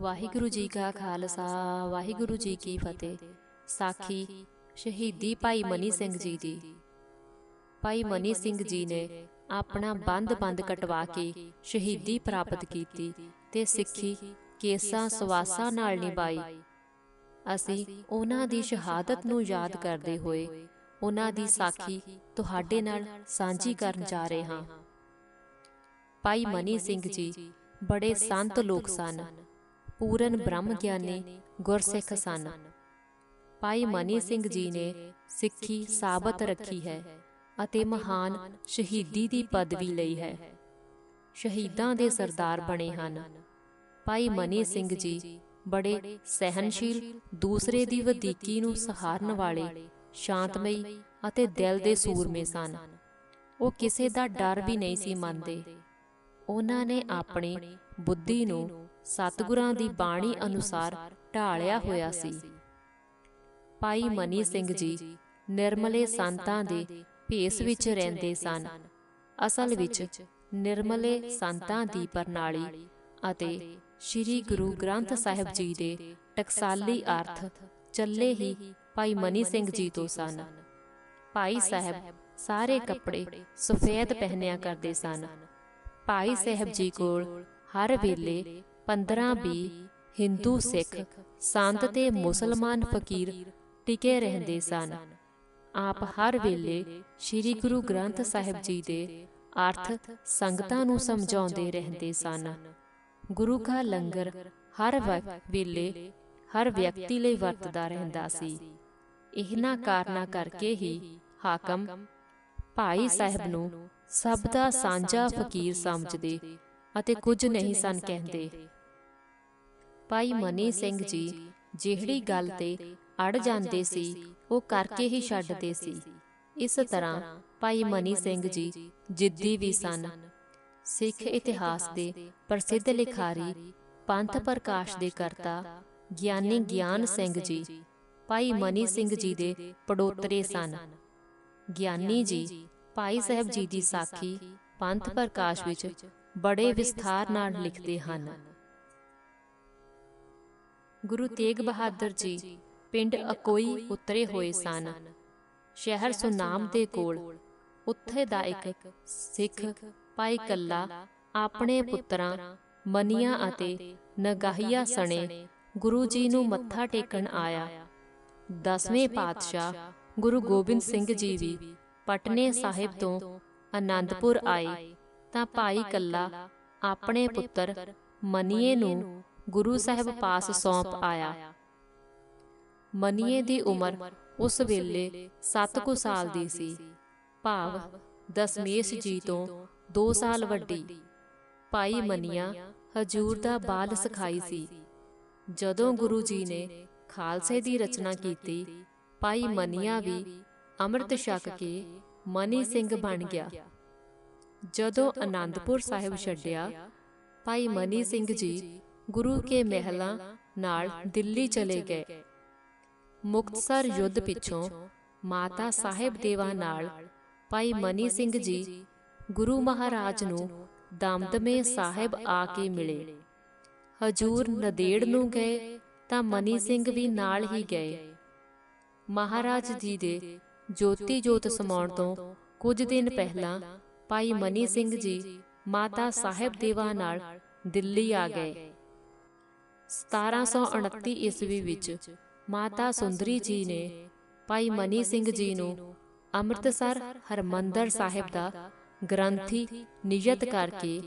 ਵਾਹਿਗੁਰੂ ਜੀ ਕਾ ਖਾਲਸਾ, ਵਾਹਿਗੁਰੂ ਜੀ ਕੀ ਫਤਿਹ। ਸਾਖੀ ਸ਼ਹੀਦੀ ਭਾਈ ਮਨੀ ਸਿੰਘ ਜੀ ਦੀ। ਭਾਈ ਮਨੀ ਸਿੰਘ ਜੀ ਨੇ ਆਪਣਾ ਬੰਦ-ਬੰਦ ਕਟਵਾ ਕੇ ਸ਼ਹੀਦੀ ਪ੍ਰਾਪਤ ਕੀਤੀ ਤੇ ਸਿੱਖੀ ਕੇਸਾਂ ਸਵਾਸਾਂ ਨਾਲ ਨਿਭਾਈ। ਅਸੀਂ ਉਹਨਾਂ ਦੀ ਸ਼ਹਾਦਤ ਨੂੰ ਯਾਦ ਕਰਦੇ ਹੋਏ ਉਹਨਾਂ ਦੀ ਸਾਖੀ ਤੁਹਾਡੇ ਨਾਲ ਸਾਂਝੀ ਕਰਨ ਜਾ ਰਹੇ ਹਾਂ। ਭਾਈ ਮਨੀ ਸਿੰਘ ਜੀ ਬੜੇ ਸੰਤ ਲੋਕ ਸਨ। ਪੂਰਨ ਬ੍ਰਹਮ ਗਿਆਨੀ ਗੁਰਸਿੱਖ ਸਨ। ਭਾਈ ਮਨੀ ਸਿੰਘ ਜੀ ਨੇ ਸਿੱਖੀ ਸਾਬਤ ਰੱਖੀ ਹੈ ਅਤੇ ਮਹਾਨ ਸ਼ਹੀਦੀ ਦੀ ਪਦਵੀ ਲਈ ਹੈ। ਸ਼ਹੀਦਾਂ ਦੇ ਸਰਦਾਰ ਬਣੇ ਹਨ। ਭਾਈ ਮਨੀ ਸਿੰਘ ਜੀ ਬੜੇ ਸਹਿਨਸ਼ੀਲ ਦੂਸਰੇ ਦੀ ਵਧੀਕੀ ਨੂੰ ਸਹਾਰਨ ਵਾਲੇ, ਸ਼ਾਂਤਮਈ ਅਤੇ ਦਿਲ ਦੇ ਸੂਰਮੇ ਸਨ। ਉਹ ਕਿਸੇ ਦਾ ਡਰ ਵੀ ਨਹੀਂ ਸੀ ਮੰਨਦੇ। ਉਹਨਾਂ ਨੇ ਆਪਣੀ ਬੁੱਧੀ ਨੂੰ ਸਤਿਗੁਰਾਂ ਦੀ ਬਾਣੀ ਅਨੁਸਾਰ ਢਾਲਿਆ ਹੋਇਆ ਸੀ। ਭਾਈ ਮਨੀ ਸਿੰਘ ਜੀ ਨਿਰਮਲੇ ਸੰਤਾਂ ਦੇ ਭੇਸ ਵਿੱਚ ਰਹਿੰਦੇ ਸਨ। ਅਸਲ ਵਿੱਚ ਨਿਰਮਲੇ ਸੰਤਾਂ ਦੀ ਪ੍ਰਣਾਲੀ ਅਤੇ ਸ੍ਰੀ ਗੁਰੂ ਗ੍ਰੰਥ ਸਾਹਿਬ ਜੀ ਦੇ ਟਕਸਾਲੀ ਅਰਥ ਚੱਲੇ ਹੀ ਭਾਈ ਮਨੀ ਸਿੰਘ ਜੀ ਤੋਂ ਸਨ। ਭਾਈ ਸਾਹਿਬ ਸਾਰੇ ਕੱਪੜੇ ਸਫੇਦ ਪਹਿਨਿਆ ਕਰਦੇ ਸਨ। ਭਾਈ ਸਾਹਿਬ ਜੀ ਕੋਲ ਹਰ ਵੇਲੇ 15-20 ਹਿੰਦੂ ਸਿੱਖ, ਸੰਤ ਤੇ ਮੁਸਲਮਾਨ ਫਕੀਰ ਟਿਕੇ ਰਹਿੰਦੇ ਸਨ। ਆਪ ਹਰ ਵੇਲੇ ਸ੍ਰੀ ਗੁਰੂ ਗ੍ਰੰਥ ਸਾਹਿਬ ਜੀ ਦੇ ਅਰਥ ਸੰਗਤਾਂ ਨੂੰ ਸਮਝਾਉਂਦੇ ਰਹਿੰਦੇ ਸਨ। ਗੁਰੂ ਕਾ ਲੰਗਰ ਹਰ ਵੇਲੇ ਹਰ ਵਿਅਕਤੀ ਲਈ ਵਰਤਦਾ ਰਹਿੰਦਾ ਸੀ। ਇਹਨਾਂ ਕਾਰਨਾਂ ਕਰਕੇ ਹੀ ਹਾਕਮ ਭਾਈ ਸਾਹਿਬ ਨੂੰ ਸਭ ਦਾ ਸਾਂਝਾ ਫਕੀਰ ਸਮਝਦੇ ਅਤੇ ਕੁਝ ਨਹੀਂ ਸਨ ਕਹਿੰਦੇ। ਭਾਈ ਮਨੀ ਸਿੰਘ ਜੀ ਜਿਹੜੀ ਗੱਲ ਤੇ ਅੜ ਜਾਂਦੇ ਸੀ, ਉਹ ਕਰਕੇ ਹੀ ਛੱਡਦੇ ਸੀ। ਇਸ ਤਰ੍ਹਾਂ ਭਾਈ ਮਨੀ ਸਿੰਘ ਜੀ ਜਿੱਦੀ ਵੀ ਸਨ। ਸਿੱਖ ਇਤਿਹਾਸ ਦੇ ਪ੍ਰਸਿੱਧ ਲਿਖਾਰੀ ਪੰਥ ਪ੍ਰਕਾਸ਼ ਦੇ ਕਰਤਾ ਗਿਆਨੀ ਗਿਆਨ ਸਿੰਘ ਜੀ, ਭਾਈ ਮਨੀ ਸਿੰਘ ਜੀ ਦੇ ਪੜੋਤਰੇ ਸਨ। ਗਿਆਨੀ ਜੀ, ਭਾਈ ਸਾਹਿਬ ਜੀ ਦੀ ਸਾਖੀ ਪੰਥ ਪ੍ਰਕਾਸ਼ ਵਿੱਚ ਬੜੇ ਵਿਸਥਾਰ ਨਾਲ ਲਿਖਦੇ ਹਨ। ਗੁਰੂ ਤੇਗ ਬਹਾਦਰ ਜੀ ਪਿੰਡ ਅਕੋਈ ਉਤਰੇ ਹੋਏ ਸਨ। ਸ਼ਹਿਰ ਸੁਨਾਮ ਦੇ ਕੋਲ ਉੱਥੇ ਦਾ ਇੱਕ ਸਿੱਖ ਭਾਈ ਕੱਲਾ ਆਪਣੇ ਪੁੱਤਰਾਂ ਮਨੀਆਂ ਅਤੇ ਨਗਾਹੀਆ ਸਣੇ ਗੁਰੂ ਜੀ ਨੂੰ ਮੱਥਾ ਟੇਕਣ ਆਇਆ। ਦਸਵੇਂ ਪਾਤਸ਼ਾਹ ਗੁਰੂ ਗੋਬਿੰਦ ਸਿੰਘ ਜੀ ਵੀ ਪਟਨੇ ਸਾਹਿਬ ਤੋਂ ਆਨੰਦਪੁਰ ਆਏ। ਤਾਂ ਭਾਈ ਕੱਲਾ ਆਪਣੇ ਪੁੱਤਰ ਮਨੀਏ ਨੂੰ ਗੁਰੂ ਸਾਹਿਬ ਪਾਸ ਸੌਂਪ ਆਇਆ। ਮਨੀਏ ਦੀ ਉਮਰ ਉਸ ਵੇਲੇ 7 ਕੁ ਸਾਲ ਦੀ ਸੀ। ਭਾਵ ਦਸਮੇਸ਼ ਜੀ ਤੋਂ 2 ਸਾਲ ਵੱਡੀ। ਭਾਈ ਮਨੀਆ ਹਜੂਰ ਦਾ ਬਾਲ ਸਖਾਈ ਸੀ। ਜਦੋਂ ਗੁਰੂ ਜੀ ਨੇ ਖਾਲਸੇ ਦੀ ਰਚਨਾ ਕੀਤੀ ਭਾਈ ਮਨੀਆ ਵੀ ਅੰਮ੍ਰਿਤ ਛਕ ਕੇ ਮਨੀ ਸਿੰਘ ਬਣ ਗਿਆ। ਜਦੋਂ ਆਨੰਦਪੁਰ ਸਾਹਿਬ ਛੱਡਿਆ ਭਾਈ ਮਨੀ ਸਿੰਘ ਜੀ ਗੁਰੂ ਕੇ ਮਹਿਲਾਂ ਨਾਲ ਦਿੱਲੀ ਚਲੇ ਗਏ। ਮੁਕਤਸਰ ਯੁੱਧ ਪਿੱਛੋਂ ਮਾਤਾ ਸਾਹਿਬ ਦੇਵਾ ਨਾਲ ਭਾਈ ਮਨੀ ਸਿੰਘ ਜੀ ਗੁਰੂ ਮਹਾਰਾਜ ਨੂੰ ਦਮਦਮੇ ਸਾਹਿਬ ਆ ਕੇ ਮਿਲੇ। ਹਜੂਰ ਨਦੇੜ ਨੂੰ ਗਏ ਤਾਂ ਮਨੀ ਸਿੰਘ ਵੀ ਨਾਲ ਹੀ ਗਏ। ਮਹਾਰਾਜ ਜੀ ਦੇ ਜੋਤੀ ਜੋਤ ਸਮਾਉਣ ਤੋਂ ਕੁਝ ਦਿਨ ਪਹਿਲਾਂ ਭਾਈ ਮਨੀ ਸਿੰਘ ਜੀ ਮਾਤਾ ਸਾਹਿਬ ਦੇਵਾ ਨਾਲ ਦਿੱਲੀ ਆ ਗਏ। 1729 ਈਸਵੀ ਵਿੱਚ ਮਾਤਾ ਸੁੰਦਰੀ ਜੀ ਨੇ ਭਾਈ ਮਨੀ ਸਿੰਘ ਜੀ ਨੂੰ ਅੰਮ੍ਰਿਤਸਰ ਹਰਮੰਦਰ ਸਾਹਿਬ ਦਾ ਗ੍ਰੰਥੀ ਨਿਯਤ ਕਰਕੇ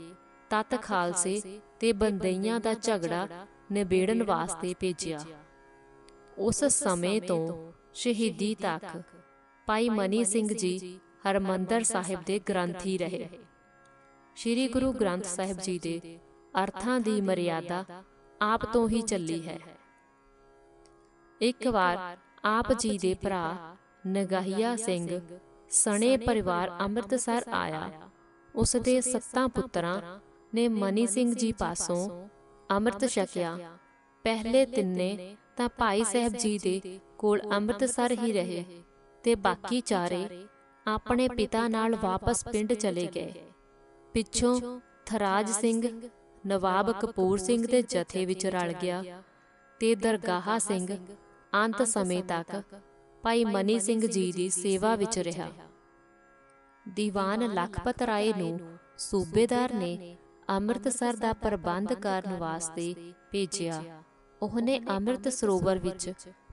ਤਤ ਖਾਲਸੇ ਤੇ ਬੰਦਈਆਂ ਦਾ ਝਗੜਾ ਨਿਬੇੜਨ ਵਾਸਤੇ ਭੇਜਿਆ। ਉਸ ਸਮੇਂ ਤੋਂ ਸ਼ਹੀਦੀ ਤੱਕ ਭਾਈ ਮਨੀ ਸਿੰਘ ਜੀ ਹਰਮੰਦਰ ਸਾਹਿਬ ਦੇ ਗ੍ਰੰਥੀ ਰਹੇ। ਸ੍ਰੀ ਗੁਰੂ ਗ੍ਰੰਥ ਸਾਹਿਬ ਜੀ ਦੇ ਅਰਥਾਂ ਦੀ ਮਰਿਆਦਾ ਆਪ ਤੋਂ ਹੀ ਚੱਲੀ ਹੈ। ਇੱਕ ਵਾਰ ਆਪ ਜੀ ਦੇ ਭਰਾ ਨਗਾਹੀਆ ਸਿੰਘ ਸਣੇ ਪਰਿਵਾਰ ਅੰਮ੍ਰਿਤਸਰ ਆਇਆ। ਉਸ ਦੇ ਸੱਤਾਂ ਪੁੱਤਰਾਂ ਨੇ ਮਨੀ ਸਿੰਘ ਜੀ ਪਾਸੋਂ ਅੰਮ੍ਰਿਤ ਛਕਿਆ। ਪਹਿਲੇ ਤਿੰਨੇ ਤਾਂ ਭਾਈ ਸਾਹਿਬ ਜੀ ਦੇ ਕੋਲ ਅੰਮ੍ਰਿਤਸਰ ਹੀ ਰਹੇ ਤੇ ਬਾਕੀ ਚਾਰੇ ਆਪਣੇ ਪਿਤਾ ਨਾਲ ਵਾਪਸ ਪਿੰਡ ਚਲੇ ਗਏ। ਪਿੱਛੋਂ ਥਰਾਜ ਸਿੰਘ ਨਵਾਬ ਕਪੂਰ ਸਿੰਘ ਦੇ ਜਥੇ ਵਿੱਚ ਰਲ ਗਿਆ ਤੇ ਦਰਗਾਹਾ ਸਿੰਘ ਅੰਤ ਸਮੇਂ ਤੱਕ ਭਾਈ ਮਨੀ ਸਿੰਘ ਜੀ ਦੀ ਸੇਵਾ ਵਿੱਚ ਰਿਹਾ। ਦੀਵਾਨ ਲਖਪਤ ਰਾਏ ਨੂੰ ਸੂਬੇਦਾਰ ਨੇ ਅੰਮ੍ਰਿਤਸਰ ਦਾ ਪ੍ਰਬੰਧ ਕਰਨ ਵਾਸਤੇ ਭੇਜਿਆ। ਉਹਨੇ ਅੰਮ੍ਰਿਤ ਸਰੋਵਰ ਵਿੱਚ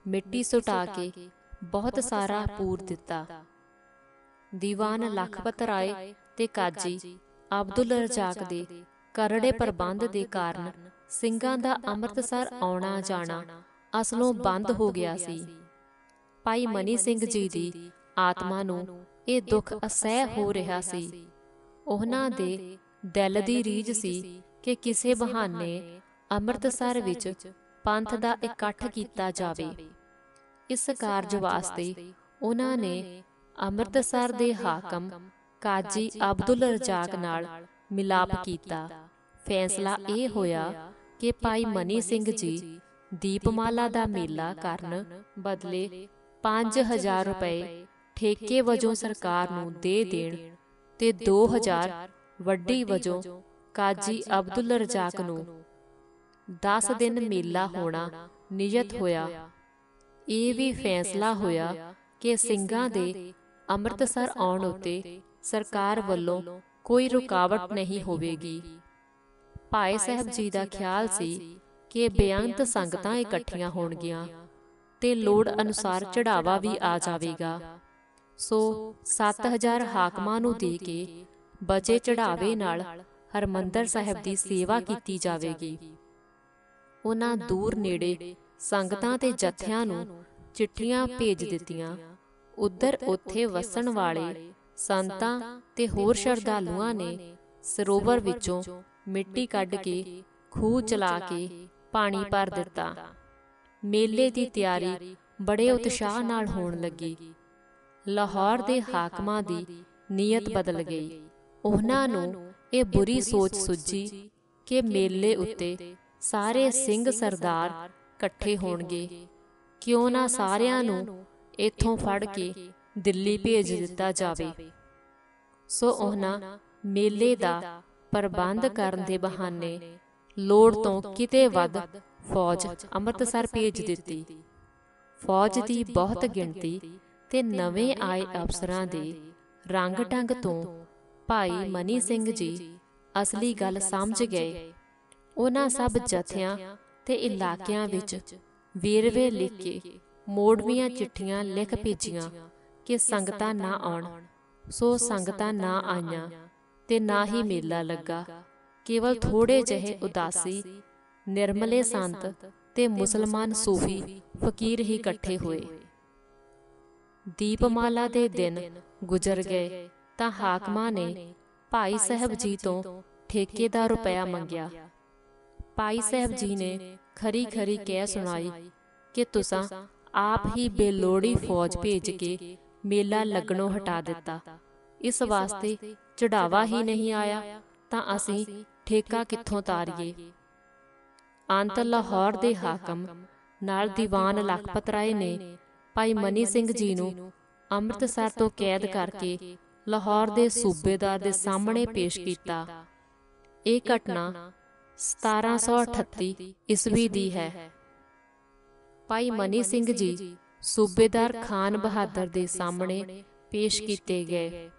ਮਿੱਟੀ ਸੁਟਾ ਕੇ ਬਹੁਤ ਸਾਰਾ ਪੂਰ ਦਿੱਤਾ। ਦੀਵਾਨ ਲਖਪਤ ਰਾਏ ਤੇ ਕਾਜੀ ਅਬਦੁਲ ਰਜ਼ਾਕ ਦੇ ਕਰੜੇ ਪ੍ਰਬੰਧ ਦੇ ਕਾਰਨ ਸਿੰਘਾਂ ਦਾ ਅੰਮ੍ਰਿਤਸਰ ਆਉਣਾ ਜਾਣਾ ਅਸਲੋਂ ਬੰਦ ਹੋ ਗਿਆ ਸੀ। ਭਾਈ ਮਨੀ ਸਿੰਘ ਜੀ ਦੀ ਆਤਮਾ ਨੂੰ ਇਹ ਦੁੱਖ ਅਸਹਿ ਹੋ ਰਿਹਾ ਸੀ। ਉਹਨਾਂ ਦੇ ਦਿਲ ਦੀ ਰੀਝ ਸੀ ਕਿ ਕਿਸੇ ਬਹਾਨੇ ਅੰਮ੍ਰਿਤਸਰ ਵਿੱਚ ਪੰਥ ਦਾ ਇਕੱਠ ਕੀਤਾ ਜਾਵੇ। ਇਸ ਕਾਰਜ ਵਾਸਤੇ ਉਹਨਾਂ ਨੇ ਅੰਮ੍ਰਿਤਸਰ ਦੇ ਹਾਕਮ ਕਾਜੀ ਅਬਦੁਲ ਰਜ਼ਾਕ ਨਾਲ ਮਿਲਾਪ ਕੀਤਾ। ਫੈਸਲਾ ਇਹ ਹੋਇਆ ਕਿ ਭਾਈ ਮਨੀ ਸਿੰਘ ਜੀ ਦੀਪਮਾਲਾ ਦਾ ਮੇਲਾ ਕਰਨ ਬਦਲੇ 5000 ਰੁਪਏ ਠੇਕੇ ਵਜੋਂ ਸਰਕਾਰ ਨੂੰ ਦੇ ਦੇਣ ਤੇ 2000 ਵੱਡੀ ਵਜੋਂ ਕਾਜੀ ਅਬਦੁਲ ਰਜ਼ਾਕ ਨੂੰ 10 ਦਿਨ ਮੇਲਾ ਹੋਣਾ ਨਿਯਤ ਹੋਇਆ। ਇਹ ਵੀ ਫੈਸਲਾ ਹੋਇਆ ਕਿ ਸਿੰਘਾਂ ਦੇ ਅੰਮ੍ਰਿਤਸਰ ਆਉਣ ਉਤੇ ਸਰਕਾਰ ਵੱਲੋਂ ਕੋਈ ਰੁਕਾਵਟ ਨਹੀਂ ਹੋਵੇਗੀ। ਭਾਈ ਸਾਹਿਬ ਜੀ ਦਾ ਖਿਆਲ ਸੀ ਕਿ ਬੇਅੰਤ ਸੰਗਤਾਂ ਇਕੱਠੀਆਂ ਹੋਣਗੀਆਂ ਤੇ ਲੋੜ ਅਨੁਸਾਰ ਚੜਾਵਾ ਵੀ ਆ ਜਾਵੇਗਾ। ਸੋ 7000 ਹਾਕਮਾਂ ਨੂੰ ਦੇ ਕੇ ਬਚੇ ਚੜਾਵੇ ਨਾਲ ਹਰਮੰਦਰ ਸਾਹਿਬ ਦੀ ਸੇਵਾ ਕੀਤੀ ਜਾਵੇਗੀ। ਉਹਨਾਂ ਦੂਰ ਨੇੜੇ ਸੰਗਤਾਂ ਤੇ ਜਥਿਆਂ ਨੂੰ ਚਿੱਠੀਆਂ ਭੇਜ ਦਿੱਤੀਆਂ। ਉਧਰ ਉੱਥੇ ਵਸਣ ਵਾਲੇ ਸੰਤਾਂ ਤੇ ਹੋਰ ਸ਼ਰਧਾਲੂਆਂ ਨੇ ਸਰੋਵਰ ਵਿੱਚੋਂ ਮਿੱਟੀ ਕੱਢ ਕੇ ਖੂਹ ਚਲਾ ਕੇ ਪਾਣੀ ਭਰ ਦਿੱਤਾ। ਮੇਲੇ ਦੀ ਤਿਆਰੀ ਬੜੇ ਉਤਸ਼ਾਹ ਨਾਲ ਹੋਣ ਲੱਗੀ। ਲਾਹੌਰ ਦੇ ਹਾਕਮਾਂ ਦੀ ਨੀਅਤ ਬਦਲ ਗਈ। ਉਹਨਾਂ ਨੂੰ ਇਹ ਬੁਰੀ ਸੋਚ ਸੁੱਜੀ ਕਿ ਮੇਲੇ ਉੱਤੇ ਸਾਰੇ ਸਿੰਘ ਸਰਦਾਰ ਇਕੱਠੇ ਹੋਣਗੇ। ਕਿਉਂ ਨਾ ਸਾਰਿਆਂ ਨੂੰ ਇੱਥੋਂ ਫੜ ਕੇ ਦਿੱਲੀ ਭੇਜ ਦਿੱਤਾ ਜਾਵੇ। ਸੋ ਉਹਨਾਂ ਮੇਲੇ ਦਾ ਪ੍ਰਬੰਧ ਕਰਨ ਦੇ ਬਹਾਨੇ ਲੋੜ ਤੋਂ ਕਿਤੇ ਵੱਧ ਫੌਜ ਅੰਮ੍ਰਿਤਸਰ ਭੇਜ ਦਿੱਤੀ। ਫੌਜ ਦੀ ਬਹੁਤ ਗਿਣਤੀ ਤੇ ਨਵੇਂ ਆਏ ਅਫਸਰਾਂ ਦੇ ਰੰਗ ਢੰਗ ਤੋਂ ਭਾਈ ਮਨੀ ਸਿੰਘ ਜੀ ਅਸਲੀ ਗੱਲ ਸਮਝ ਗਏ। ਉਹਨਾਂ ਸਭ ਜਥਿਆਂ ਤੇ ਇਲਾਕਿਆਂ ਵਿੱਚ ਵੇਰਵੇ ਲਿਖ ਕੇ ਮੋੜਵੀਆਂ ਚਿੱਠੀਆਂ ਲਿਖ ਭੇਜੀਆਂ। ਕਿ ਸੰਗਤਾਂ ਨਾ ਆਉਣ। ਸੋ ਸੰਗਤਾਂ ਨਾ ਆਈਆਂ ਤੇ ਨਾ ਹੀ ਮੇਲਾ ਲੱਗਾ। ਕੇਵਲ ਥੋੜੇ ਜਿਹੇ ਉਦਾਸੀ ਨਿਰਮਲੇ ਸੰਤ ਤੇ ਮੁਸਲਮਾਨ ਸੂਫੀ ਫਕੀਰ ਹੀ ਇਕੱਠੇ ਹੋਏ। ਦੀਪਮਾਲਾ ਦੇ ਦਿਨ ਗੁਜ਼ਰ ਗਏ ਤਾਂ ਹਾਕਮਾਂ ਨੇ ਭਾਈ ਸਾਹਿਬ ਜੀ ਤੋਂ ਠੇਕੇ ਦਾ ਰੁਪਇਆ ਮੰਗਿਆ। ਭਾਈ ਸਾਹਿਬ ਜੀ ਨੇ ਖਰੀ ਖਰੀ ਕਹਿ ਸੁਣਾਈ ਕਿ ਤੁਸੀਂ ਆਪ ਹੀ ਬੇਲੋੜੀ ਫੌਜ ਭੇਜ ਕੇ ਮੇਲਾ ਲੱਗਣੋਂ ਹਟਾ ਦਿੱਤਾ। ਇਸ ਵਾਸਤੇ ਚੜਾਵਾ ਹੀ ਨਹੀਂ ਆਇਆ, ਤਾਂ ਅਸੀਂ ਠੇਕਾ ਕਿੱਥੋਂ ਤਾਰੀਏ? ਅੰਤ ਲਾਹੌਰ ਦੇ ਹਾਕਮ ਨਾਲ ਦੀਵਾਨ ਲਖਪਤ ਰਾਏ ਨੇ ਭਾਈ ਮਨੀ ਸਿੰਘ ਜੀ ਨੂੰ ਅੰਮ੍ਰਿਤਸਰ ਤੋਂ ਕੈਦ ਕਰਕੇ ਲਾਹੌਰ ਦੇ ਸੂਬੇਦਾਰ ਦੇ ਸਾਹਮਣੇ ਪੇਸ਼ ਕੀਤਾ। ਇਹ ਘਟਨਾ 1738 ਈਸਵੀ ਦੀ ਹੈ। ਭਾਈ ਮਨੀ ਸਿੰਘ ਜੀ ਸੂਬੇਦਾਰ ਖਾਨ ਬਹਾਦਰ ਦੇ ਸਾਹਮਣੇ ਪੇਸ਼ ਕੀਤੇ ਗਏ।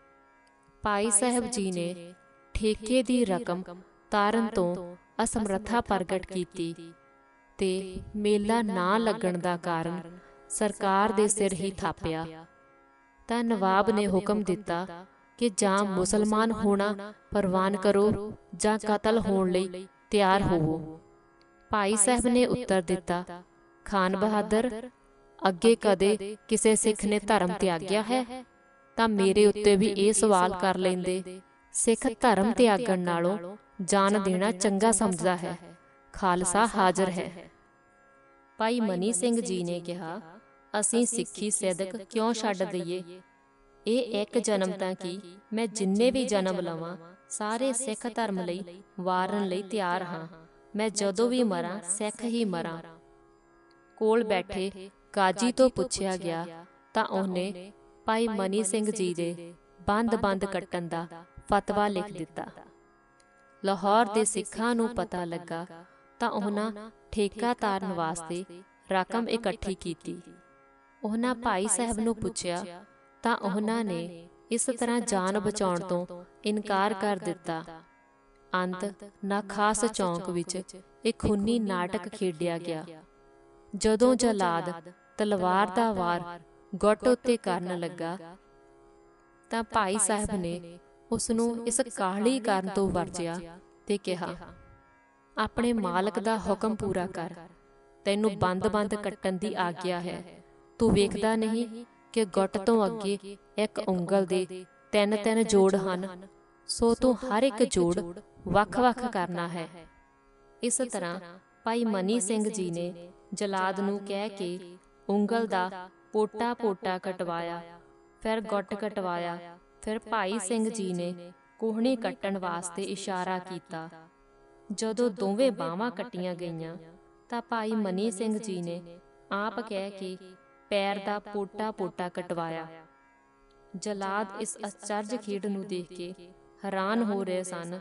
ਭਾਈ ਸਾਹਿਬ ਜੀ ਨੇ ਠੇਕੇ ਦੀ ਰਕਮ ਤਾਰਨ ਤੋਂ ਅਸਮਰੱਥਾ ਪ੍ਰਗਟ ਕੀਤੀ ਤੇ ਮੇਲਾ ਨਾ ਲੱਗਣ ਦਾ ਕਾਰਨ ਸਰਕਾਰ ਦੇ ਸਿਰ ਹੀ ਥਾਪਿਆ। ਤਾਂ ਨਵਾਬ ਨੇ ਹੁਕਮ ਦਿੱਤਾ ਕਿ ਜਾਂ ਮੁਸਲਮਾਨ ਹੋਣਾ ਪ੍ਰਵਾਨ ਕਰੋ ਜਾਂ ਕਤਲ ਹੋਣ ਲਈ ਤਿਆਰ ਹੋਵੋ। ਭਾਈ ਸਾਹਿਬ ਨੇ ਉੱਤਰ ਦਿੱਤਾ। ਖਾਨ ਬਹਾਦਰ ਅੱਗੇ ਕਦੇ ਕਿਸੇ ਸਿੱਖ ਨੇ ਧਰਮ ਤਿਆਗਿਆ ਹੈ ਤਾਂ ਮੇਰੇ ਉੱਤੇ ਵੀ ਇਹ ਸਵਾਲ ਕਰ ਲੈਂਦੇ ਸਿੱਖ ਧਰਮ ਤਿਆਗਣ ਨਾਲੋਂ ਜਾਨ ਦੇਣਾ ਚੰਗਾ ਸਮਝਦਾ ਹੈ। ਖਾਲਸਾ ਹਾਜ਼ਰ ਹੈ। ਭਾਈ ਮਨੀ ਸਿੰਘ ਜੀ ਨੇ ਕਿਹਾ ਅਸੀਂ ਸਿੱਖੀ ਸਿਦਕ ਕਿਉਂ ਛੱਡ ਦਈਏ? ਇਹ ਇੱਕ ਜਨਮ ਤਾਂ ਕੀ ਮੈਂ ਜਿੰਨੇ ਵੀ ਜਨਮ ਲਵਾਂ ਸਾਰੇ ਸਿੱਖ ਧਰਮ ਲਈ ਵਾਰਨ ਲਈ ਤਿਆਰ ਹਾਂ। ਮੈਂ ਜਦੋਂ ਵੀ ਮਰਾਂ ਸਿੱਖ ਹੀ ਮਰਾਂ। ਕੋਲ ਬੈਠੇ ਕਾਜੀ ਤੋਂ ਪੁੱਛਿਆ ਗਿਆ ਤਾਂ ਉਹਨੇ ਭਾਈ ਮਨੀ ਸਿੰਘ ਜੀ ਦੇ ਬੰਦ-ਬੰਦ ਕੱਟਣ ਦਾ ਫਤਵਾ ਲਿਖ ਦਿੱਤਾ। ਲਾਹੌਰ ਦੇ ਸਿੱਖਾਂ ਨੂੰ ਪਤਾ ਲੱਗਾ ਤਾਂ ਉਹਨਾਂ ਠੇਕਾ ਤਾਰਨ ਵਾਸਤੇ ਰਕਮ ਇਕੱਠੀ ਕੀਤੀ। ਉਹਨਾਂ ਭਾਈ ਸਾਹਿਬ ਨੂੰ ਪੁੱਛਿਆ ਤਾਂ ਉਹਨਾਂ ਨੇ ਇਸ ਤਰ੍ਹਾਂ ਜਾਨ ਬਚਾਉਣ ਤੋਂ ਇਨਕਾਰ ਕਰ ਦਿੱਤਾ। ਅੰਤ ਨਾ ਖਾਸ ਚੌਂਕ ਵਿੱਚ ਇੱਕ ਖੂਨੀ ਨਾਟਕ ਖੇਡਿਆ ਗਿਆ। ਜਦੋਂ ਜਲਾਦ ਤਲਵਾਰ ਦਾ ਵਾਰ ਗੁੱਟ ਉੱਤੇ ਕਰਨ ਲੱਗਾ। ਤਾਂ ਭਾਈ ਸਾਹਿਬ ਨੇ ਉਸ ਨੂੰ ਇਸ ਕਾਹਲੀ ਕਰਨ ਤੋਂ ਵਰਜਿਆ ਤੇ ਕਿਹਾ, ਆਪਣੇ ਮਾਲਕ ਦਾ ਹੁਕਮ ਪੂਰਾ ਕਰ। ਤੈਨੂੰ ਬੰਦ-ਬੰਦ ਕੱਟਣ ਦੀ ਆਗਿਆ ਹੈ। ਤੂੰ ਵੇਖਦਾ ਨਹੀਂ ਕਿ ਗੁੱਟ ਤੋਂ ਅੱਗੇ ਇੱਕ ਉਂਗਲ ਦੇ ਤਿੰਨ ਤਿੰਨ ਜੋੜ ਹਨ, ਸੋ ਤੂੰ ਹਰ ਇੱਕ ਜੋੜ ਵੱਖ-ਵੱਖ ਕਰਨਾ ਹੈ। ਇਸ ਤਰ੍ਹਾਂ ਭਾਈ ਮਨੀ ਸਿੰਘ ਜੀ ਨੇ ਜਲਾਦ ਨੂੰ ਕਹਿ ਕੇ ਉਂਗਲ ਦਾ ਪੋਟਾ-ਪੋਟਾ ਕਟਵਾਇਆ। ਫਿਰ ਗੁੱਟ ਕਟਵਾਇਆ। ਫਿਰ ਭਾਈ ਸਿੰਘ ਜੀ ਨੇ ਕੋਹਣੀ ਕੱਟਣ ਵਾਸਤੇ ਇਸ਼ਾਰਾ ਕੀਤਾ। ਜਦੋਂ ਦੋਵੇਂ ਬਾਹਾਂ ਕੱਟੀਆਂ ਗਈਆਂ ਤਾਂ ਭਾਈ ਮਨੀ ਸਿੰਘ ਜੀ ਨੇ ਆਪ ਕਹਿ ਕੇ ਪੈਰ ਦਾ ਪੋਟਾ-ਪੋਟਾ ਕਟਵਾਇਆ। ਜਲਾਦ ਇਸ ਅਚਰਜ ਖੇਡ ਨੂੰ ਦੇਖ ਕੇ ਹੈਰਾਨ ਹੋ ਰਹੇ ਸਨ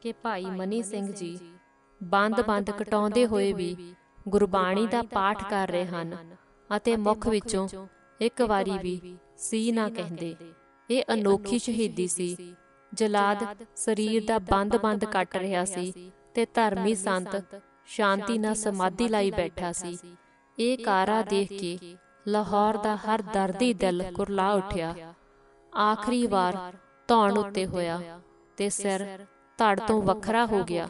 ਕਿ ਭਾਈ ਮਨੀ ਸਿੰਘ ਜੀ ਬੰਦ-ਬੰਦ ਕਟਾਉਂਦੇ ਹੋਏ ਵੀ ਗੁਰਬਾਣੀ ਦਾ ਪਾਠ ਕਰ ਰਹੇ ਹਨ। ਅਤੇ ਮੁਖ ਵਿੱਚੋਂ ਇੱਕ ਵਾਰੀ ਵੀ ਸੀ ਨਾ ਕਹਿੰਦੇ। ਇਹ ਅਨੋਖੀ ਸ਼ਹੀਦੀ ਸੀ। ਜਲਾਦ ਸਰੀਰ ਦਾ ਬੰਦ-ਬੰਦ ਕੱਟ ਰਿਹਾ ਸੀ ਤੇ ਧਰਮੀ ਸੰਤ ਸ਼ਾਂਤੀ ਨਾਲ ਸਮਾਧੀ ਲਾਈ ਬੈਠਾ ਸੀ। ਇਹ ਕਾਰਾ ਦੇਖ ਕੇ ਲਾਹੌਰ ਦਾ ਹਰ ਦਰਦੀ ਦਿਲ ਕੁਰਲਾ ਉੱਠਿਆ। ਆਖਰੀ ਵਾਰ ਧੌਣ ਉੱਤੇ ਹੋਇਆ ਤੇ ਸਿਰ ਧੜ ਤੋਂ ਵੱਖਰਾ ਹੋ ਗਿਆ।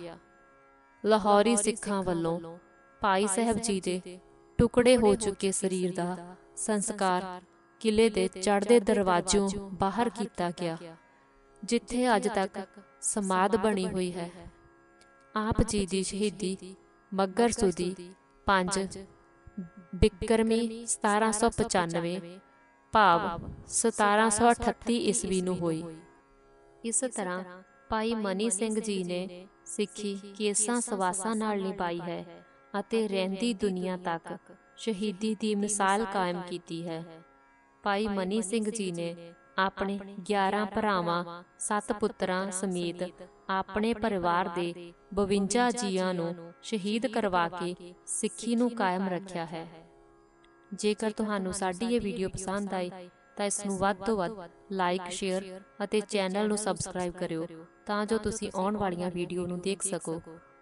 ਲਾਹੌਰੀ ਸਿੱਖਾਂ ਵੱਲੋਂ ਭਾਈ ਸਾਹਿਬ ਜੀ ਦੇ ਟੁਕੜੇ ਹੋ ਚੁੱਕੇ ਸਰੀਰ ਦਾ ਸੰਸਕਾਰ ਕਿਲੇ ਦੇ ਚੜ੍ਹਦੇ ਦਰਵਾਜ਼ਿਓਂ ਬਾਹਰ ਕੀਤਾ ਗਿਆ। ਜਿੱਥੇ ਅੱਜ ਤੱਕ ਸਮਾਦ ਬਣੀ ਹੋਈ ਹੈ। ਆਪ ਜੀ ਦੀ ਸ਼ਹੀਦੀ ਮੱਗਰ ਸੁਦੀ 5 ਬਿਕਰਮੀ 1795 ਭਾਵ 1738 ਈਸਵੀ ਨੂੰ ਹੋਈ। ਇਸ ਤਰ੍ਹਾਂ ਭਾਈ ਮਨੀ ਸਿੰਘ ਜੀ ਨੇ ਸਿੱਖੀ ਕੇਸਾਂ ਸਵਾਸਾਂ ਨਾਲ ਨਿਭਾਈ ਹੈ। ਅਤੇ ਰਹਿੰਦੀ ਦੁਨੀਆ ਤੱਕ ਸ਼ਹੀਦੀ ਦੀ ਮਿਸਾਲ ਕਾਇਮ ਕੀਤੀ ਹੈ। ਭਾਈ ਮਨੀ ਸਿੰਘ ਜੀ ਨੇ ਆਪਣੇ 11 ਭਰਾਵਾਂ 7 ਪੁੱਤਰਾਂ ਸਮੇਤ ਆਪਣੇ ਪਰਿਵਾਰ ਦੇ 52 ਜੀਆਂ ਨੂੰ ਸ਼ਹੀਦ ਕਰਵਾ ਕੇ ਸਿੱਖੀ ਨੂੰ ਕਾਇਮ ਰੱਖਿਆ ਹੈ। ਜੇਕਰ ਤੁਹਾਨੂੰ ਸਾਡੀ ਇਹ ਵੀਡੀਓ ਪਸੰਦ ਆਈ, ਤਾਂ ਇਸ ਨੂੰ ਵੱਧ ਤੋਂ ਵੱਧ ਲਾਈਕ, ਸ਼ੇਅਰ ਅਤੇ ਚੈਨਲ ਨੂੰ ਸਬਸਕ੍ਰਾਈਬ ਕਰਿਓ ਤਾਂ ਜੋ ਤੁਸੀਂ ਆਉਣ ਵਾਲੀਆਂ ਵੀਡੀਓ ਨੂੰ ਦੇਖ ਸਕੋ।